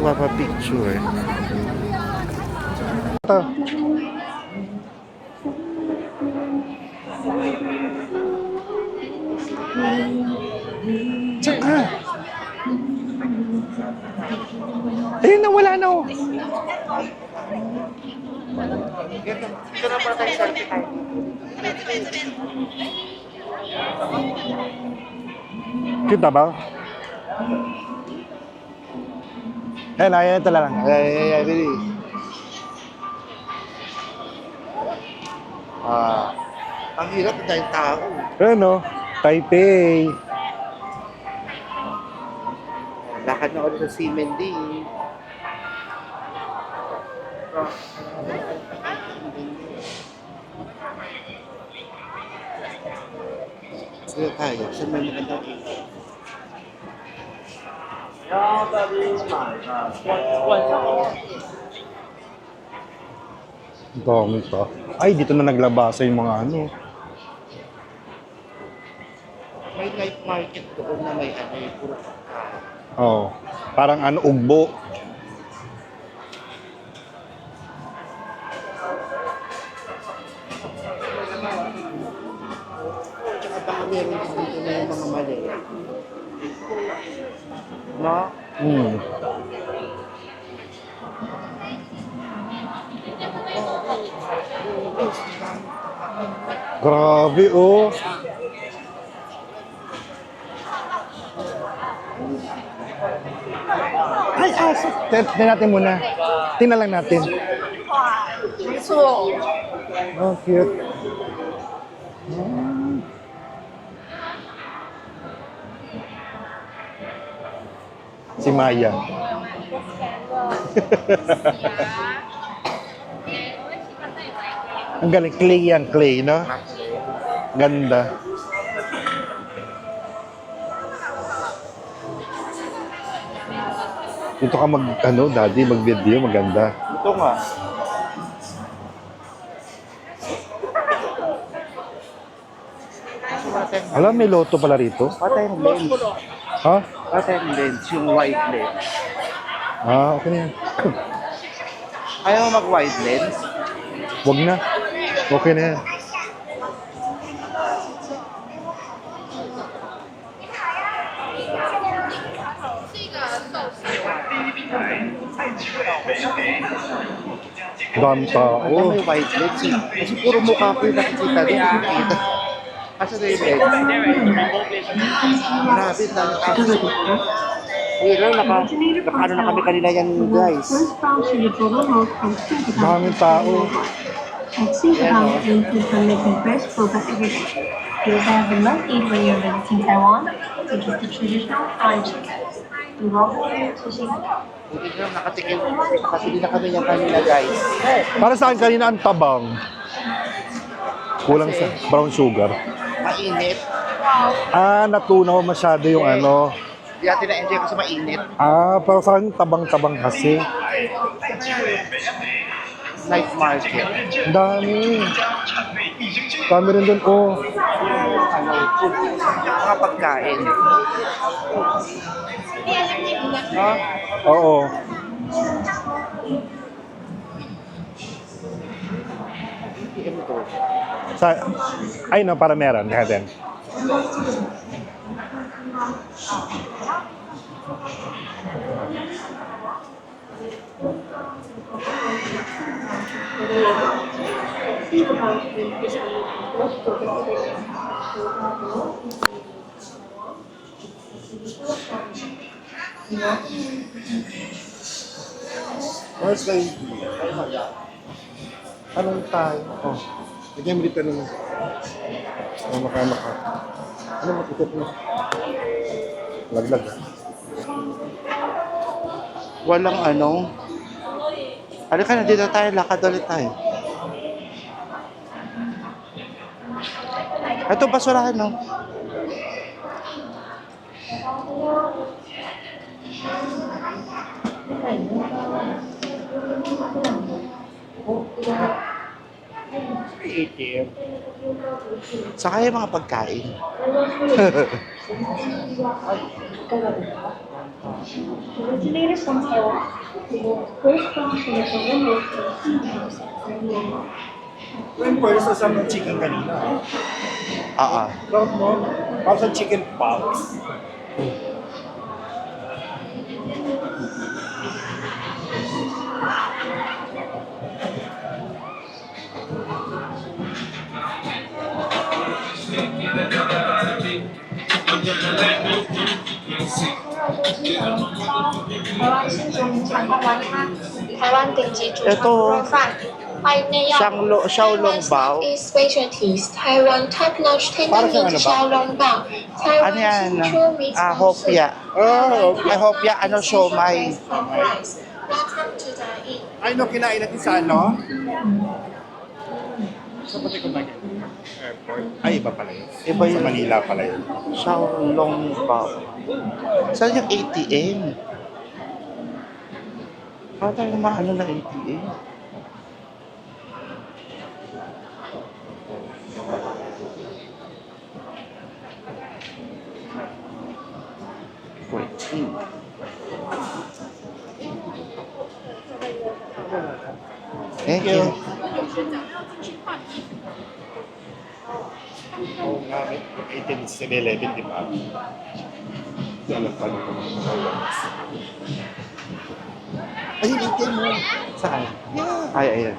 nagpapapicture. Ito. Tsaka. Ayun na, wala na oh. Ito na para tayo selfie tayo. Kita ba? Ayan, ayan, ito lang. Ay, ay, ay, really. Ah, ang hirap na tayong tao. Ayan oh, Taipei. Lakad na ulit sa Simendi. Sige tayo, saan may magandang ito? Ang dami pa. Ay, dito na naglabasa yung mga ano. May night market doon na may ano, yung puro pagkain. Oh, parang ano, ugbo. No? Hmm. Grabe, oh. Ay, aso. Tingnan natin muna. Tingnan lang natin. Oh, cute. Hmm. Si Maya. Ang galing. Clay yan, clay, no? Ganda. Dito ka mag, ano, daddy, mag-video, maganda. Ito nga. Alam, may loto pala rito. Pata yung lens. Ha? Pata yung wide lens. Ah, okay na yan. Ayaw mo mag-wide lens? Wag na. Okay na yan. Dami tao. Mo yung wide lens. eh. Kasi puro mukha ko yung nakikita doon. Nakikita. Kasi na yung lens. Grabe, tao. Uy, lang, naka, naka, ano na kami kanina yan, guys. The. Daming tao. At Singapore, you can make the best food every day. You have the must eat when you're visiting Taiwan, which is the traditional fried chicken. Buti lang, nakatikim. Kasi din na kami yan kanina, guys. Para saan kanina ang tabang? Kulang sa brown sugar. Mainit. Ah, natunaw masyado yung ano. Hindi natin na-enjoy kasi mainit. Ah, para sa akin tabang-tabang kasi. Night market. Ang dami. Dami rin doon. Oh, Ano, food. Mga pagkain. Ha? oo. To. Sa, ay no, para meron. Natin. Where's kayo? Anong tayo? Oh. Lagyan mo dito ng... Ano makama ka? Ano makikip mo? Laglag. ah. Walang ano. Halika na dito tayo, lakad ulit tayo. Ito basurahan, no? ATM. Saka yung mga pagkain. Originated from Taiwan, the first function for men. Yung pwede sa ng chicken kanina. Ah, ah. Proud mo? Chicken pox. Ito, Xianglo, Xiaolong Bao. Is specialties, Taiwan top-notch tender meat Xiaolong ano Bao. Ano yan? Ah, hopya. Oh, okay. Ay, hopya, ano, siomay. Ay, no, kinain natin sa ano? Sa pati ko ba Airport. Ay, iba pala yun. Iba yun. Sa Manila pala yun. Xiaolong Bao. Saan yung ATM? Para tayo maano na ATM? Fourteen. Thank you. Oo nga, may 18 sa 11, di ba? Hindi alam pa nung Ay, ATM mo. Saan? Yeah. Ay, ayan.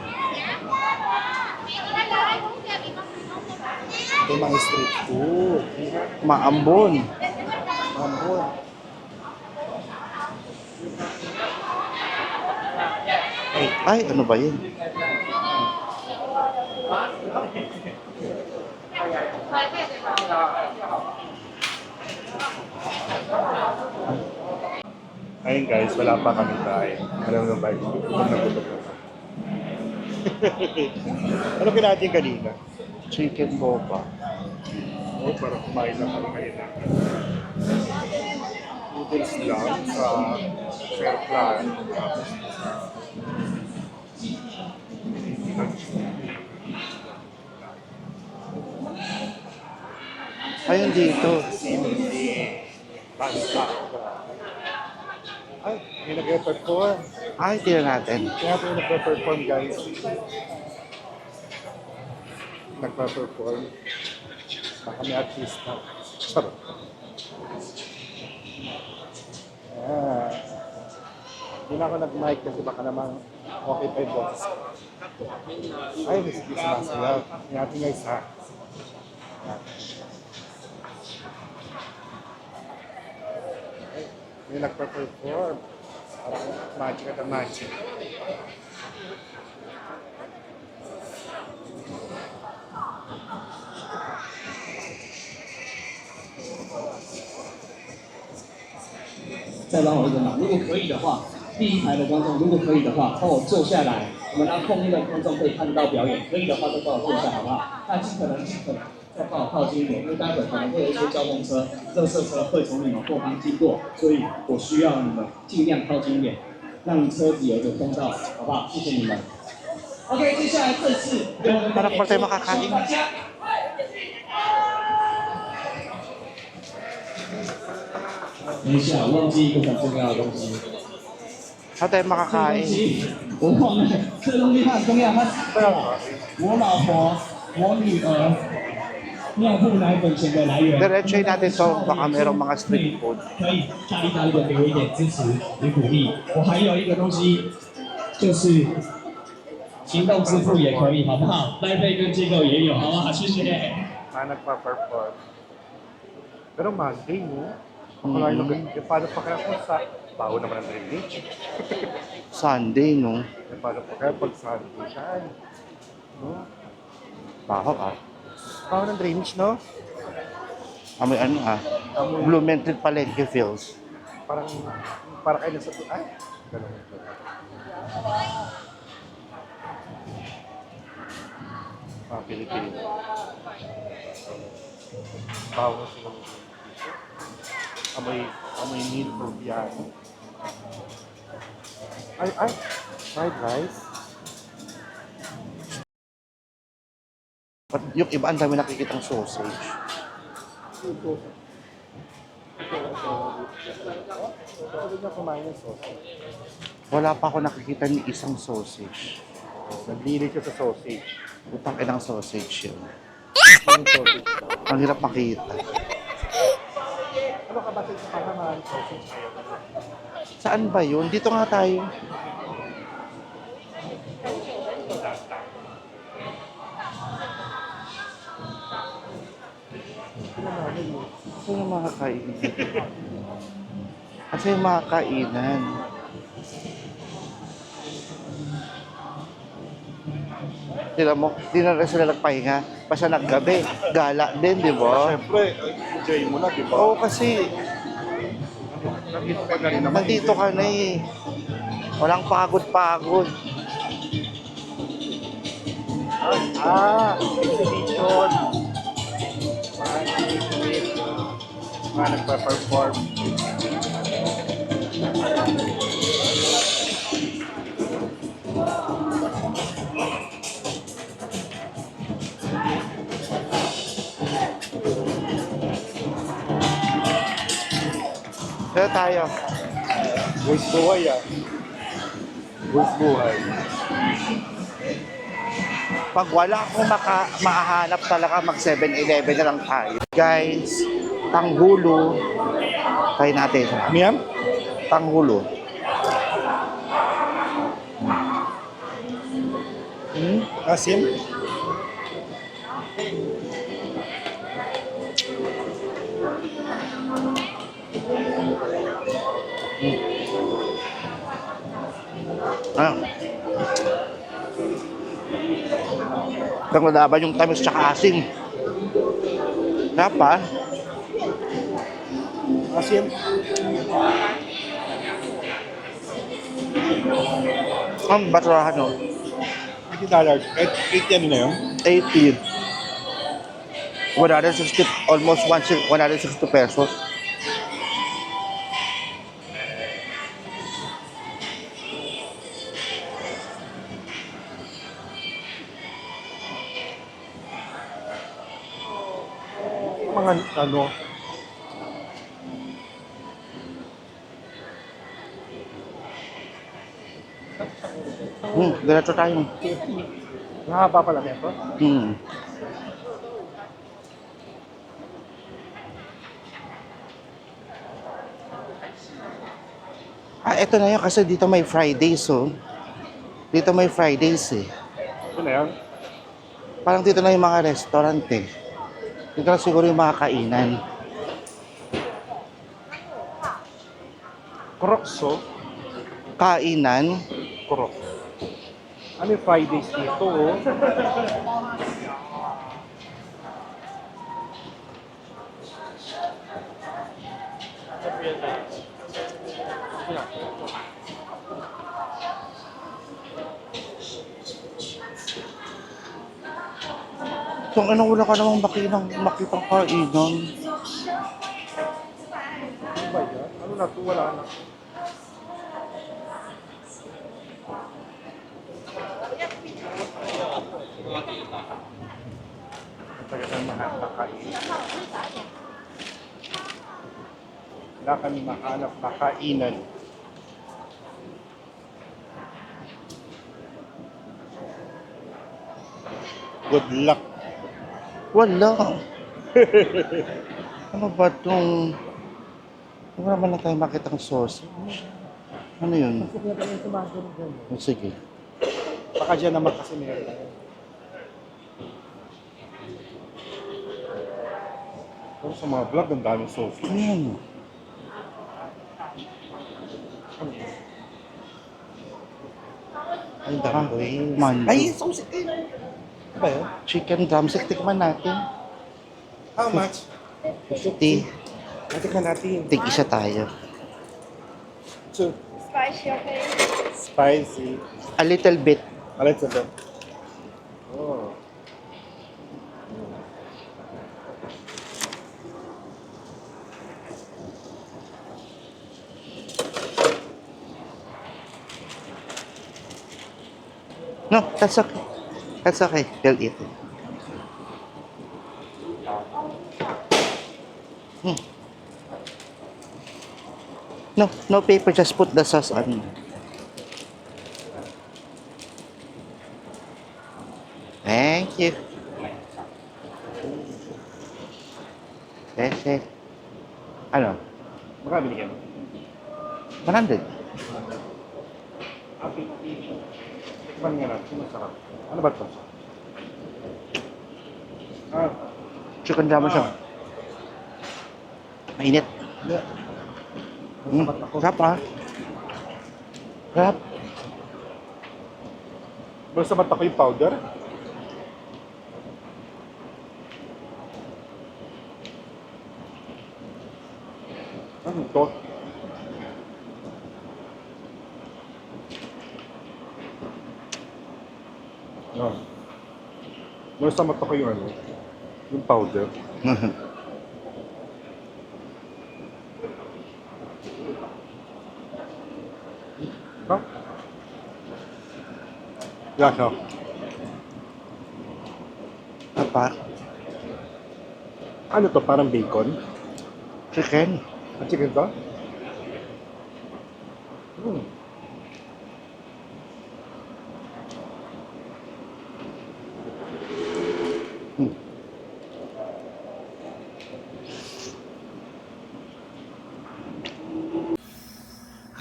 Ito mga street food. Maambon. Mambon. Ay, Ay, ano ba yun? Ayun guys, wala pa kami tayo. Alam mo ba? Gutom na gutom na. ano kinatin kanina? Chicken boba. Oo, oh, parang kumain lang kami kanina. Noodles lang sa fair plan. Tapos sa... Ayun dito. Ay, may nag-perform. Ay, tingnan natin. Kaya po yung nagpa-perform guys. Nagpa-perform. Baka may artista. Charot. Ah. Hindi na ako nag-mic kasi baka naman okay pa yung boses ko. Ay, may sige sumasayaw. May ating guys ha. Yan. May nagpa-perform. Parang magic at magic. 再帮我一个忙，如果可以的话，第一排的观众如果可以的话，帮我坐下来，我们让后面的观众可以看得到表演。可以的话就帮我坐下，好不好？那尽可能尽可能再帮我靠近一点，因为待会可能会有一些交通车、垃圾车会从你们后方经过，所以我需要你们尽量靠近一点，让车子有一个通道，好不好？谢谢你们。OK，接下来这次由我们的 pa tayo makakain. 大家等一下，忘记一个很重要的东西。这个东西我忘了，这个东西它很重要，它我老婆、我女儿 Diretsoy natin to, baka merong mga street food. Ah, nagpa-perform. Pero Monday, no? Ako lang yung ganyan. Paano pa kaya kung sa... Baho naman ang drainage. Sunday, no? Paano pa kaya pag Sunday siya? No? Baho ah. Baho ng drainage, no? Amoy ano ah. Amoy- Blumentritt Palengke feels. Parang, para kayo nasa, ay, ganun. Mga Pilipino. Baho sila ng drainage. Amoy, amoy for biyano. Ay, ay, fried rice. Yung iba, ang dami kumain ng sausage. Wala pa ako nakikita ni isang sausage. Naglili siya sa sausage. Utang inang sausage yun. Sausage. Ang hirap makita. Ano ka ba sa sausage? Saan ba yun? Dito nga tayo. Ito yung mga kainan. Kasi yung mga kainan. Tira mo, di na rin sila nagpahinga. Basta naggabi, gala din, di ba? Siyempre, enjoy mo na, di ba? Oo, kasi Nandito ka na rin naman. nandito ka na eh. Walang pagod-pagod. Ah, exhibition. Exhibition. Mga nagpa-perform. Kaya tayo. Buwis buhay ah. Buwis buhay. Pag wala akong maka, mahanap talaga, mag 7-Eleven na lang tayo. Guys, tanghulo. Try natin. Miyam? Tanghulo. Hmm? Asim? Ano? Ang lalaban yung tamis tsaka asin. Dapat, Asim? ang basurahan no? $80 dollars. Kahit 80 ano na yun? 80. 160, almost 160 160 pesos. Mga ano, Hmm, diretso tayo. mahaba pala nito. Hmm. Ah, eto na yun kasi dito may Fridays, so. Dito may Fridays eh. Ito na yan. Parang dito na yung mga restaurant eh. Dito na siguro yung mga kainan. Krokso. Kainan? Krok. Ano yung Fridays dito oh? So, ano wala ka namang makitang, makitang kainan? Ano ba yan? Ano na ito? Wala na. Ng nakain. Wala kami mahanap na kainan. Good luck. Wala. ano ba itong... Wala naman na tayo makitang sausage. Ano yun? Oh, Sige. Baka dyan naman kasi meron. Pero sa mga vlog, ang daming sausage. Ayan. Ang Ah, dami. mandu. Ay, sausage din. Ano ba yun? Chicken drumstick. Tikman natin. How much? 50. Natikman natin. Tig isa tayo. Two. Spicy, okay? Spicy. A little bit. A little bit. Oh. No, that's okay. That's okay. We'll eat it. Hmm. No, no paper, just put the sauce on. Thank you. Yes, yes. Ano? Marami binigyan mo. 100. Okay. Tikman Masarap. Ano ba ito? Ah, Chicken drama siya. Mainit. Mm. Sarap ah. Sarap. Masabat ako yung powder. Ano to? Ah. Masamat ako yung ano, yung powder. Ha? Yeah, no. Apa? Ano to? Parang bacon? Chicken. Ang chicken to?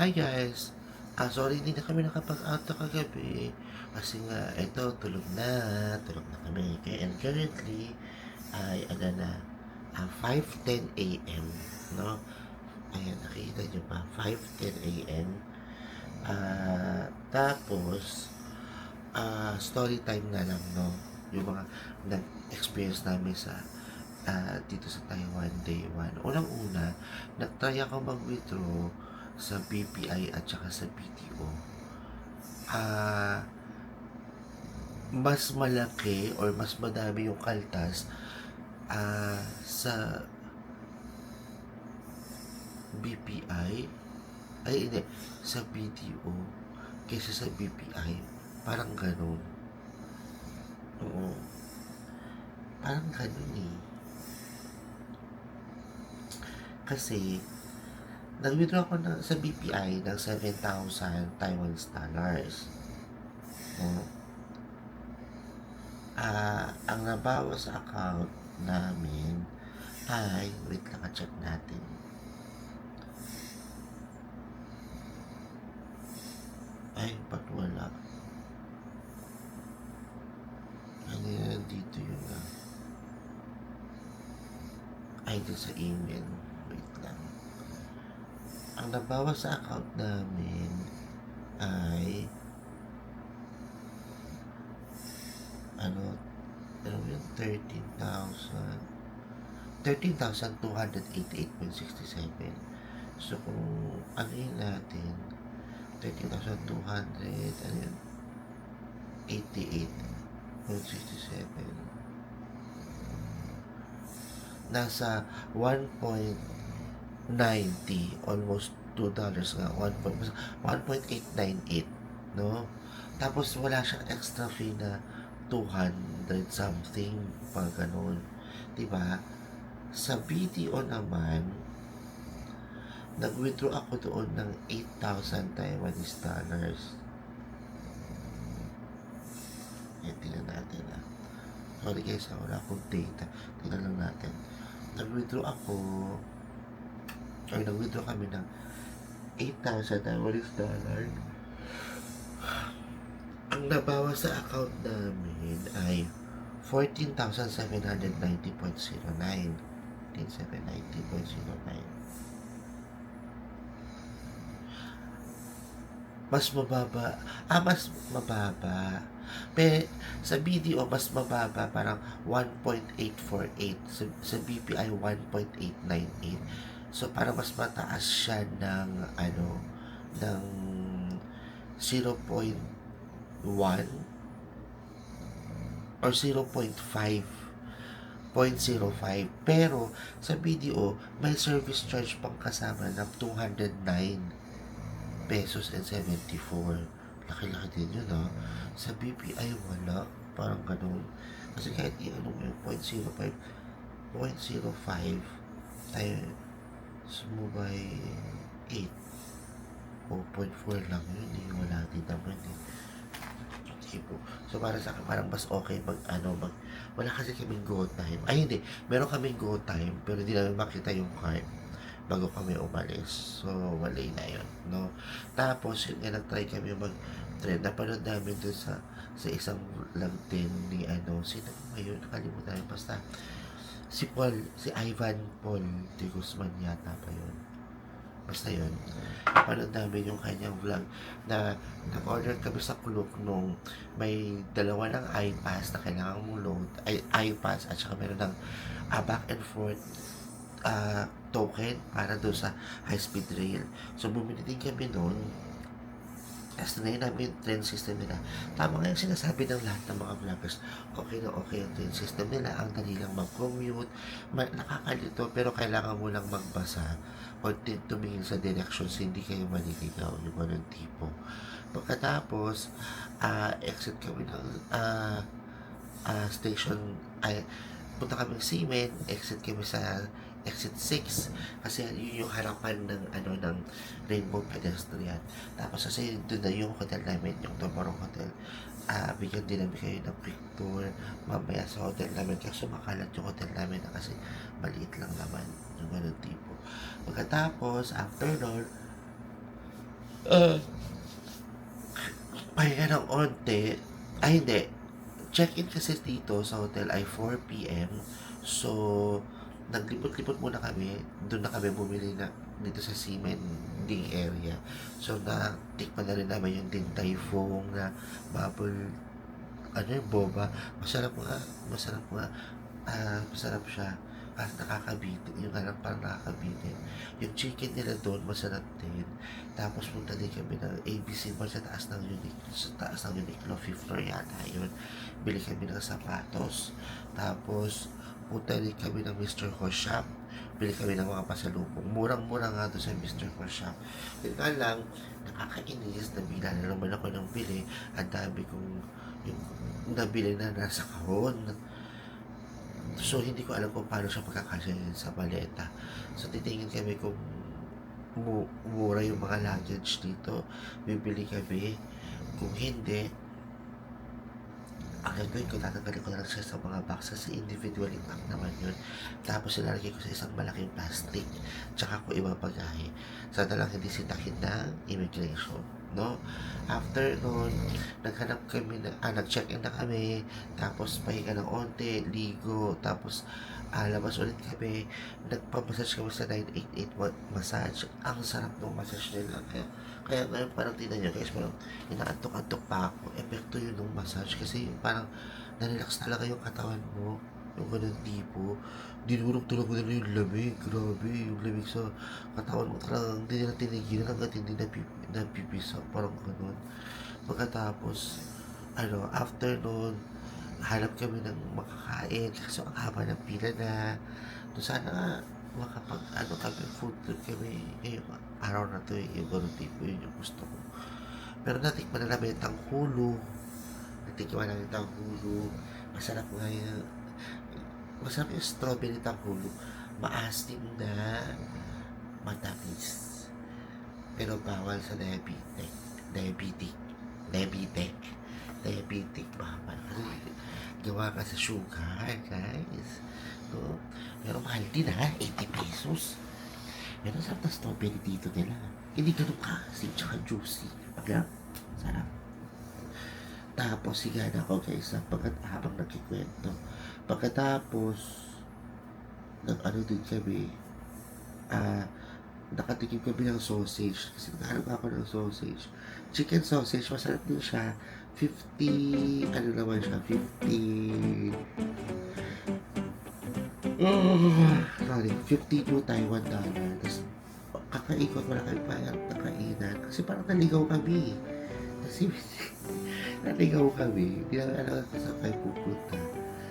Hi guys! Ah, sorry hindi na kami nakapag-out na kagabi kasi nga ito tulog na tulog na kami and currently ay ano na ah, 5.10 a.m. no ayan nakita nyo ba 5.10 a.m. ah tapos ah story time na lang no yung mga nag-experience namin sa ah, dito sa Taiwan day 1 unang una nagtry ako mag-withdraw sa BPI at saka sa BTO ah mas malaki or mas madami yung kaltas ah sa BPI ay hindi. Sa BTO kaysa sa BPI parang ganun. Oo. Parang ganun eh. Kasi nag-withdraw ako na, sa BPI ng 7,000 Taiwanese dollars. No? Ah, ang nabawa sa account namin ay, wait lang, check natin. Ay, ba't wala? Ano dito yun ah. Ay, dito sa email. Ang nabawa sa account namin ay ano ano yun 13,000 13,288.67 so kung ano yun natin 13,200 ano yun 88.67 nasa 1. 90 almost 2 dollars nga 1 point- 1.898 no? Tapos wala siyang extra fee na 200 something pag ganun di ba sa BDO naman nag-withdraw ako doon ng 8,000 Taiwanese dollars. Eh tingnan natin ah. Sorry guys ah, wala akong data. Tingnan lang natin. Nag-withdraw ako ay nag-withdraw kami ng 8,000 Taiwanese dollar. Ang nabawa sa account namin ay 14,790.09. 14,790.09. Mas mababa. Ah, mas mababa. Pe, sa BDO, mas mababa. Parang 1.848. Sa, sa BPI, 1.898. So, para mas mataas siya ng, ano, ng 0.1 or 0.5 0.05 pero sa BDO may service charge pang kasama ng 209 pesos and 74 laki-laki din yun ha sa BPI wala. Parang ganun. Kasi kahit i-ano yung 0.05 0.05 tayo Sumubay 8 0.4 lang yun eh. Wala din naman eh. Tipo. So para sa akin, parang mas okay mag ano, mag, wala kasi kaming go time. Ay hindi, meron kaming go time, pero hindi namin makita yung card bago kami umalis. So, wali na yun, no? Tapos, yun nga, nag-try kami mag-trend. Napanood namin dun sa sa isang vlog din ni ano, sino ba yun? Nakalimutan. Basta, si Paul, si Ivan Paul de Guzman yata pa yun. Basta yun. Napanood namin yung kanyang vlog na nag-order kami sa kulok nung may dalawa ng iPass na kailangan mong load, ay, iPass at saka meron ng ah, back and forth ah, token para doon sa high-speed rail. So, bumili din kami noon. Tapos na namin yung train system nila. Tama nga yung sinasabi ng lahat ng mga vloggers. Okay na okay yung train system nila. Ang dali lang mag-commute. Ma- nakakalito pero kailangan mo lang magbasa o tumingin sa directions. Hindi kayo maliligaw. Yung ganun tipo. Pagkatapos, ah, exit kami ng ah, ah, station ay punta kami ng Seaman, exit kami sa exit 6 kasi yun yung harapan ng ano ng Rainbow Pedestrian. Tapos kasi doon na yung hotel namin, yung Tomorrow Hotel. Ah, bigyan din namin kayo ng quick tour mamaya sa hotel namin kasi makalat yung hotel namin na kasi maliit lang naman yung ganun tipo. Pagkatapos, after nun, uh, pahinga ng onte, ay hindi, check-in kasi dito sa hotel ay 4pm. So, naglipot-lipot muna kami. Doon na kami bumili na dito sa Ding area. So, natikman na rin namin yung Din Tai na bubble, ano yung boba. Masarap nga, masarap nga. Ah, masarap siya. At nakakabitin. Yung alam parang nakakabitin. Yung chicken nila doon, masarap din. Tapos punta din kami ng ABC Mall sa taas ng Unique, sa taas ng Uniqlo, fifth floor yata yun. Bili kami ng sapatos. Tapos, punta din kami ng Mr. Ho Shop. Bili kami ng mga pasalubong. Murang-mura nga doon sa Mr. Ho Shop. Yun nga lang, nakakainis. Nabila na naman ako ng bili. Ang dami kong yung nabili na nasa kahon. So, hindi ko alam kung paano siya pagkakasya sa maleta. So, titingin kami kung mu- mura yung mga luggage dito. Bibili kami. Kung hindi, ang gagawin ko, tatanggalin ko lang siya sa mga box kasi individually pack naman yun. Tapos ilalagay ko sa isang malaking plastic. Tsaka ko ibabagahe. Sana lang hindi sitakin ng immigration. No? After nun, naghanap kami na, ah, nag-check-in na kami. Tapos pahinga ng onte, ligo. Tapos ah, labas ulit kami. Nagpamassage kami sa 988 ma- massage. Ang sarap ng massage nila. Kaya, kaya ngayon parang tingnan nyo guys, parang inaantok-antok pa ako. Epekto yun ng massage kasi parang nalrelax talaga yung katawan mo. Yung ganun tipo. Dinurog talaga nila yung lamig. Grabe, yung lamig sa katawan mo talagang hindi nila tinigilan hanggat hindi napip, napipisa. Parang ganun. Pagkatapos, ano, after nun, hanap kami ng makakain. Kasi ang haba ng pila na. So, sana makapag, ano kami, food trip kami ngayong araw na to eh. Yung ganun tipo, yun yung gusto ko. Pero natikman na namin ang hulo. Natikman namin ang hulo. Masarap nga yung, masarap yung strawberry tanghulo. Maasim na matamis. Pero bawal sa diabetic. Diabetic. Diabetic. Diabetic. Bawal. Gawa ka sa sugar, guys. Mahal din ha, 80 pesos. Pero sarap na strawberry dito nila. Hindi ganun kasi, tsaka juicy. Pagka, sarap. Tapos, siga na ako guys, pagkat habang nagkikwento. Pagkatapos, nag ano din kami, ah, nakatikim kami ng sausage. Kasi naghanap ako ng sausage. Chicken sausage, masarap din siya. 50, ano naman siya, 50, Mm, sorry, 52 Taiwan dollar. Tapos, kakaikot, wala kami payang nakainan. Kasi parang naligaw kami. Kasi, naligaw kami. Hindi namin alam kung saan kayo pupunta.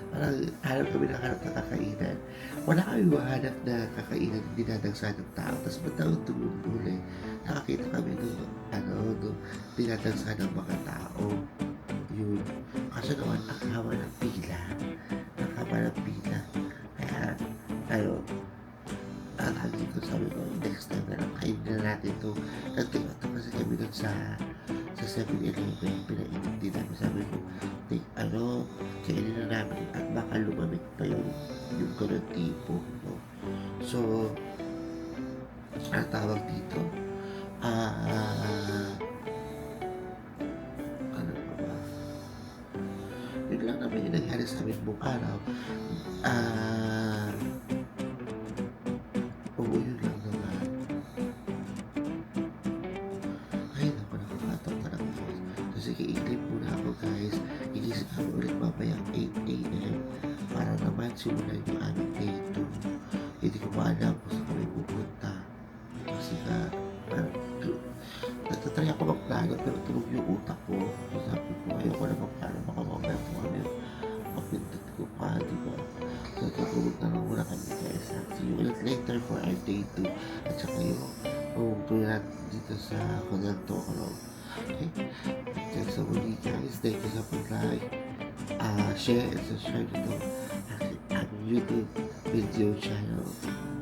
Parang hanap kami ng hanap na kakainan. Wala kami mahanap na kakainan na dinadagsa ng tao. Tapos matawag tumulong eh. Nakakita kami ng ano, no, dinadagsa ng mga tao. Yun. Kaso naman, ang haba ng pila. Ang haba ng pila. Kaya, ano, ang lagi ko sabi ko, next time na lang, kain na natin to. Kasi ito kasi sa sa 7-Eleven, pinainit muna ako guys. Igisip ako ulit mamaya 8 a.m. Para naman simulan yung aming day 2. Hindi ko pa alam kung saan kami pupunta. Kasi nga, parang, nagtatry ako magplano pero tulog yung utak ko. So, sabi ko, ayoko na magplano. Baka mamaya kung ano yung mapindot ko pa, di ba? So, tutulog na lang muna kami guys. See you ulit later for our day 2. At saka yung natin dito sa Conento Club. Okay? Thanks sa muli guys. Thank you sa pag-like, uh, share, and subscribe to aking aming YouTube video channel. Thank you. Bye.